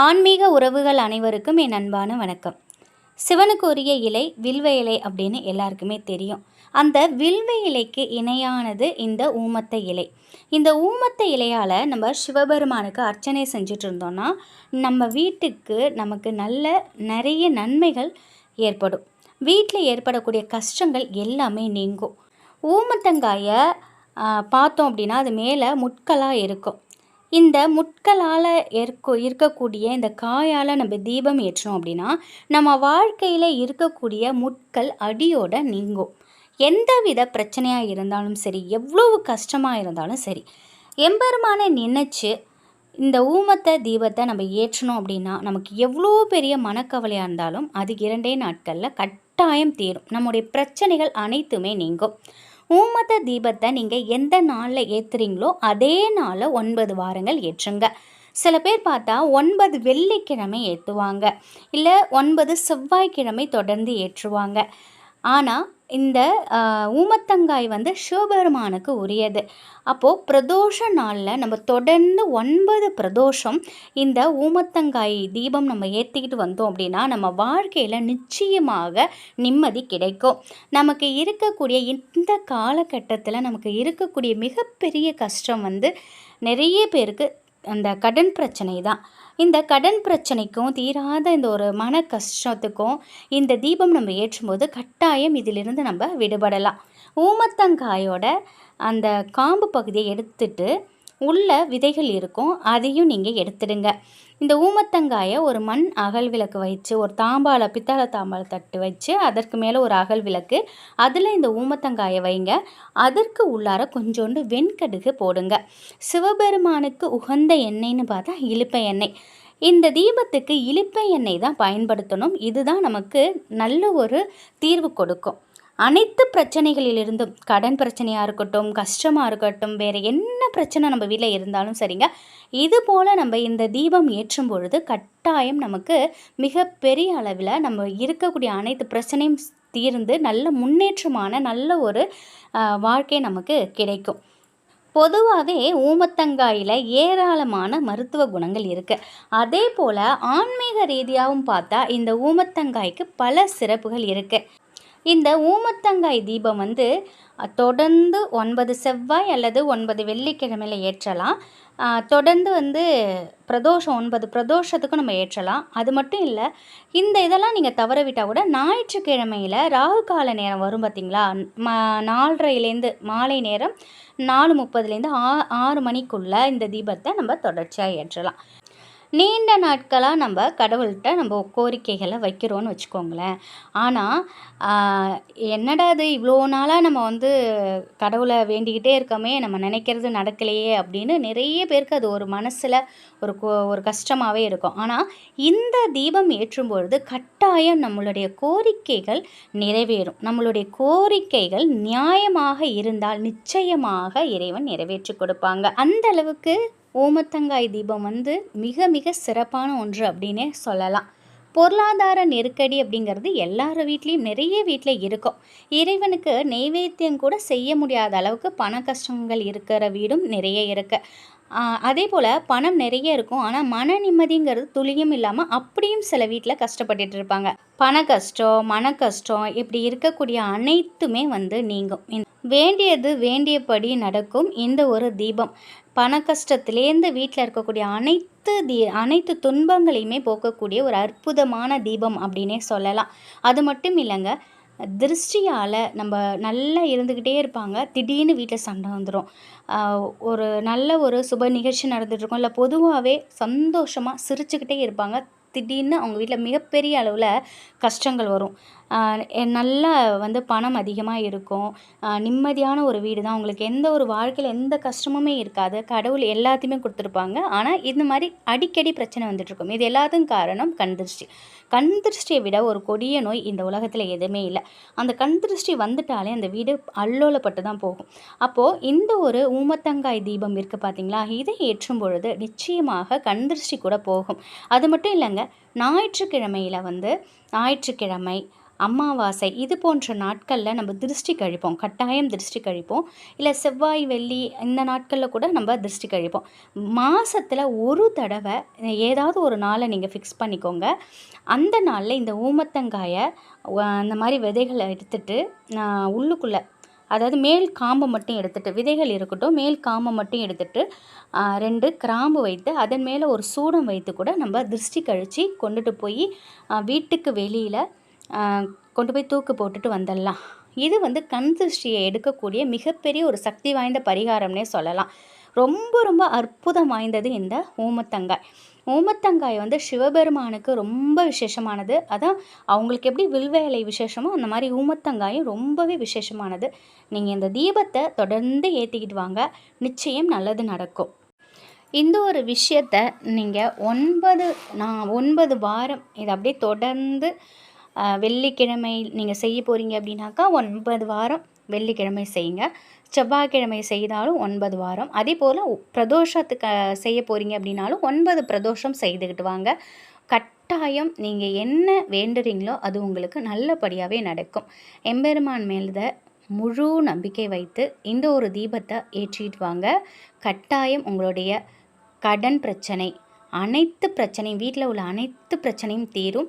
ஆன்மீக உறவுகள் அனைவருக்கும் என் அன்பான வணக்கம். சிவனுக்கு உரிய இலை வில்வ இலை அப்படின்னு எல்லாருக்குமே தெரியும். அந்த வில்வ இலைக்கு இணையானது இந்த ஊமத்த இலை. இந்த ஊமத்த இலையால் நம்ம சிவபெருமானுக்கு அர்ச்சனை செஞ்சுட்டு இருந்தோம்னா நம்ம வீட்டுக்கு நமக்கு நல்ல நிறைய நன்மைகள் ஏற்படும். வீட்டில் ஏற்படக்கூடிய கஷ்டங்கள் எல்லாமே நீங்கும். ஊமத்தங்காயை பார்த்தோம் அப்படின்னா அது மேலே முட்களாக இருக்கும். இந்த முட்களால் இருக்க இருக்கக்கூடிய இந்த காயால் நம்ம தீபம் ஏற்றோம் அப்படின்னா நம்ம வாழ்க்கையில் இருக்கக்கூடிய முட்கள் அடியோட நீங்கும். எந்த வித பிரச்சனையாக இருந்தாலும் சரி எவ்வளவு கஷ்டமாக இருந்தாலும் சரி எம்பெருமானை நினச்சி இந்த ஊமத்தை தீபத்தை நம்ம ஏற்றணும் அப்படின்னா நமக்கு எவ்வளோ பெரிய மனக்கவலையாக இருந்தாலும் அது இரண்டே நாட்களில் கட்டாயம் தீரும். நம்முடைய பிரச்சனைகள் அனைத்துமே நீங்கும். ஊமத்த தீபத்தை நீங்கள் எந்த நாளில் ஏற்றுறீங்களோ அதே நாளில் ஒன்பது வாரங்கள் ஏற்றுங்க. சில பேர் பார்த்தா ஒன்பது வெள்ளிக்கிழமை ஏற்றுவாங்க இல்லை ஒன்பது செவ்வாய்க்கிழமை தொடர்ந்து ஏற்றுவாங்க. ஆனால் இந்த ஊமத்தங்காய் வந்து சிவபெருமானுக்கு உரியது. அப்போது பிரதோஷ நாளில் நம்ம தொடர்ந்து ஒன்பது பிரதோஷம் இந்த ஊமத்தங்காய் தீபம் நம்ம ஏற்றிக்கிட்டு வந்தோம் அப்படின்னா நம்ம வாழ்க்கையில் நிச்சயமாக நிம்மதி கிடைக்கும். நமக்கு இருக்கக்கூடிய இந்த காலகட்டத்தில் நமக்கு இருக்கக்கூடிய மிகப்பெரிய கஷ்டம் வந்து நிறைய பேருக்கு அந்த கடன் பிரச்சனை தான். இந்த கடன் பிரச்சனைக்கும் தீராத இந்த ஒரு மன கஷ்டத்துக்கும் இந்த தீபம் நம்ம ஏற்றும்போது கட்டாயம் இதிலிருந்து நம்ம விடுபடலாம். ஊமத்தங்காயோட அந்த காம்பு பகுதியை எடுத்துட்டு உள்ள விதைகள் இருக்கும் அதையும் நீங்கள் எடுத்துடுங்க. இந்த ஊமத்தங்காயை ஒரு மண் அகல் விளக்கு வச்சு ஒரு தாம்பாள பித்தளை தாம்பாள தட்டு வச்சு அதற்கு மேலே ஒரு அகல் விளக்கு அதில் இந்த ஊமத்தங்காயை வைங்க. அதற்கு உள்ளார கொஞ்சோண்டு வெண்கடுகு போடுங்க. சிவபெருமானுக்கு உகந்த எண்ணெய்னு பார்த்தா இலுப்பை எண்ணெய். இந்த தீபத்துக்கு இலுப்பை எண்ணெய் தான் பயன்படுத்தணும். இதுதான் நமக்கு நல்ல ஒரு தீர்வு கொடுக்கும். அனைத்து பிரச்சனைகளிலிருந்தும் கடன் பிரச்சனையாக இருக்கட்டும் கஷ்டமாக இருக்கட்டும் வேறு என்ன பிரச்சனை நம்ம வீட்டில் இருந்தாலும் சரிங்க. இது போல் நம்ம இந்த தீபம் ஏற்றும் பொழுது கட்டாயம் நமக்கு மிகப்பெரிய அளவில் நம்ம இருக்கக்கூடிய அனைத்து பிரச்சனையும் தீர்ந்து நல்ல முன்னேற்றமான நல்ல ஒரு வாழ்க்கை நமக்கு கிடைக்கும். பொதுவாகவே ஊமத்தங்காயில் ஏராளமான மருத்துவ குணங்கள் இருக்குது அதே போல் ஆன்மீக ரீதியாகவும் பார்த்தா இந்த ஊமத்தங்காய்க்கு பல சிறப்புகள் இருக்குது இந்த ஊமத்தங்காய் தீபம் வந்து தொடர்ந்து ஒன்பது செவ்வாய் அல்லது ஒன்பது வெள்ளிக்கிழமையில் ஏற்றலாம். தொடர்ந்து வந்து பிரதோஷம் ஒன்பது பிரதோஷத்துக்கும் நம்ம ஏற்றலாம். அது மட்டும் இல்லை இந்த இதெல்லாம் நீங்கள் தவற விட்டால் கூட ஞாயிற்றுக்கிழமையில் ராகு கால நேரம் வரும் பார்த்தீங்களா ம நாலரைலேருந்து மாலை நேரம் நாலு முப்பதுலேருந்து ஆ ஆறு மணிக்குள்ளே இந்த தீபத்தை நம்ம தொடர்ச்சியாக ஏற்றலாம். நீண்ட நாட்களாக நம்ம கடவுள்கிட்ட நம்ம கோரிக்கைகளை வைக்கிறோன்னு வச்சுக்கோங்களேன். ஆனால் என்னடா அது இவ்வளோ நாளாக நம்ம வந்து கடவுளை வேண்டிக்கிட்டே இருக்கோமே நம்ம நினைக்கிறது நடக்கலையே அப்படின்னு நிறைய பேருக்கு அது ஒரு மனசில் ஒரு கோ- ஒரு கஷ்டமாகவே இருக்கும். ஆனால் இந்த தீபம் ஏற்றும் பொழுது கட்டாயம் நம்மளுடைய கோரிக்கைகள் நிறைவேறும். நம்மளுடைய கோரிக்கைகள் நியாயமாக இருந்தால் நிச்சயமாக இறைவன் நிறைவேற்றி கொடுப்பாங்க. அந்த அளவுக்கு ஓமத்தங்காய் தீபம் வந்து மிக மிக சிறப்பான ஒன்று அப்படின்னே சொல்லலாம். பொருளாதார நெருக்கடி அப்படிங்கிறது எல்லார் வீட்லேயும் நிறைய வீட்டில் இருக்கும். இறைவனுக்கு நெய்வேத்தியம் கூட செய்ய முடியாத அளவுக்கு பண கஷ்டங்கள் இருக்கிற வீடும் நிறைய இருக்கு. அதே போல் பணம் நிறைய இருக்கும். ஆனால் மன நிம்மதிங்கிறது துளியும் இல்லாமல் அப்படியும் சில வீட்டில் கஷ்டப்பட்டுட்டு இருப்பாங்க. பண கஷ்டம் மன கஷ்டம் இப்படி இருக்கக்கூடிய அனைத்துமே வந்து நீங்கும். வேண்டியது வேண்டியபடி நடக்கும் இந்த ஒரு தீபம். பண கஷ்டத்துலேருந்து வீட்டில் இருக்கக்கூடிய அனைத்து தீ அனைத்து துன்பங்களையுமே போக்கக்கூடிய ஒரு அற்புதமான தீபம் அப்படின்னே சொல்லலாம். அது மட்டும் இல்லைங்க திருஷ்டியால் நம்ம நல்லா இருந்துக்கிட்டே இருப்பாங்க திடீர்னு வீட்டில் சண்டை வந்துடும் ஒரு நல்ல ஒரு சுப நிகழ்ச்சி நடந்துகிட்ருக்கும் இல்லை பொதுவாகவே சந்தோஷமாக சிரிச்சுக்கிட்டே இருப்பாங்க. திடீர்னு அவங்க வீட்டில் மிகப்பெரிய அளவில் கஷ்டங்கள் வரும். நல்லா வந்து பணம் அதிகமாக இருக்கும். நிம்மதியான ஒரு வீடு தான் உங்களுக்கு எந்த ஒரு வாழ்க்கையில் எந்த கஷ்டமுமே இருக்காது. கடவுள் எல்லாத்தையுமே கொடுத்துருப்பாங்க. ஆனால் இந்த மாதிரி அடிக்கடி பிரச்சனை வந்துட்டுருக்கும் இது எல்லாத்துக்கும் காரணம் கண் திருஷ்டி. கண் திருஷ்டியை விட ஒரு கொடிய நோய் இந்த உலகத்தில் எதுவுமே இல்லை. அந்த கண் திருஷ்டி வந்துட்டாலே அந்த வீடு அல்லோலப்பட்டு தான் போகும். அப்போது இந்த ஒரு ஊமத்தங்காய் தீபம் இருக்குது பார்த்தீங்களா இதை ஏற்றும் பொழுது நிச்சயமாக கண் திருஷ்டி கூட போகும். அது மட்டும் இல்லைங்க ஞாயிற்றுக்கிழமையில் வந்து ஞாயிற்றுக்கிழமை அமாவாசை இது போன்ற நாட்களில் நம்ம திருஷ்டி கழிப்போம். கட்டாயம் திருஷ்டி கழிப்போம். இல்லை செவ்வாய் வெள்ளி இந்த நாட்களில் கூட நம்ம திருஷ்டி கழிப்போம். மாதத்தில் ஒரு தடவை ஏதாவது ஒரு நாளை நீங்கள் ஃபிக்ஸ் பண்ணிக்கோங்க. அந்த நாளில் இந்த ஊமத்தங்காயை அந்த மாதிரி விதைகளை எடுத்துட்டு உள்ளுக்குள்ளே அதாவது மேல் காம்பை மட்டும் எடுத்துட்டு விதைகள் இருக்கட்டும் மேல் காம்பை மட்டும் எடுத்துட்டு ரெண்டு கிராம்பு வைத்து அதன் மேலே ஒரு சூடம் வைத்து கூட நம்ம திருஷ்டி கழித்து கொண்டுட்டு போய் வீட்டுக்கு வெளியில் கொண்டு போய் தூக்கு போட்டுட்டு வந்துடலாம். இது வந்து கண் திருஷ்டியை எடுக்கக்கூடிய மிகப்பெரிய ஒரு சக்தி வாய்ந்த பரிகாரம்னே சொல்லலாம். ரொம்ப ரொம்ப அற்புதம் வாய்ந்தது இந்த ஊமத்தங்காய். ஊமத்தங்காய் வந்து சிவபெருமானுக்கு ரொம்ப விசேஷமானது. அதான் அவங்களுக்கு எப்படி வில்வேலை விசேஷமோ அந்த மாதிரி ஊமத்தங்காயும் ரொம்பவே விசேஷமானது. நீங்கள் இந்த தீபத்தை தொடர்ந்து ஏற்றிக்கிட்டு வாங்க. நிச்சயம் நல்லது நடக்கும். இந்த ஒரு விஷயத்த நீங்கள் ஒன்பது நான் ஒன்பது வாரம் இதை அப்படியே தொடர்ந்து வெள்ளிக்கிழமை நீங்கள் செய்ய போகிறீங்க அப்படின்னாக்கா ஒன்பது வாரம் வெள்ளிக்கிழமை செய்யுங்க. செவ்வாய்க்கிழமை செய்தாலும் ஒன்பது வாரம். அதே போல் பிரதோஷத்துக்கு செய்ய போகிறீங்க அப்படின்னாலும் ஒன்பது பிரதோஷம் செய்துக்கிட்டு வாங்க. கட்டாயம் நீங்கள் என்ன வேண்டுறீங்களோ அது உங்களுக்கு நல்லபடியாகவே நடக்கும். எம்பெருமான் மேல்த முழு நம்பிக்கை வைத்து இந்த ஒரு தீபத்தை ஏற்றிட்டு வாங்க. கட்டாயம் உங்களுடைய கடன் பிரச்சனை அனைத்து பிரச்சனையும் வீட்டில் உள்ள அனைத்து பிரச்சனையும் தீரும்.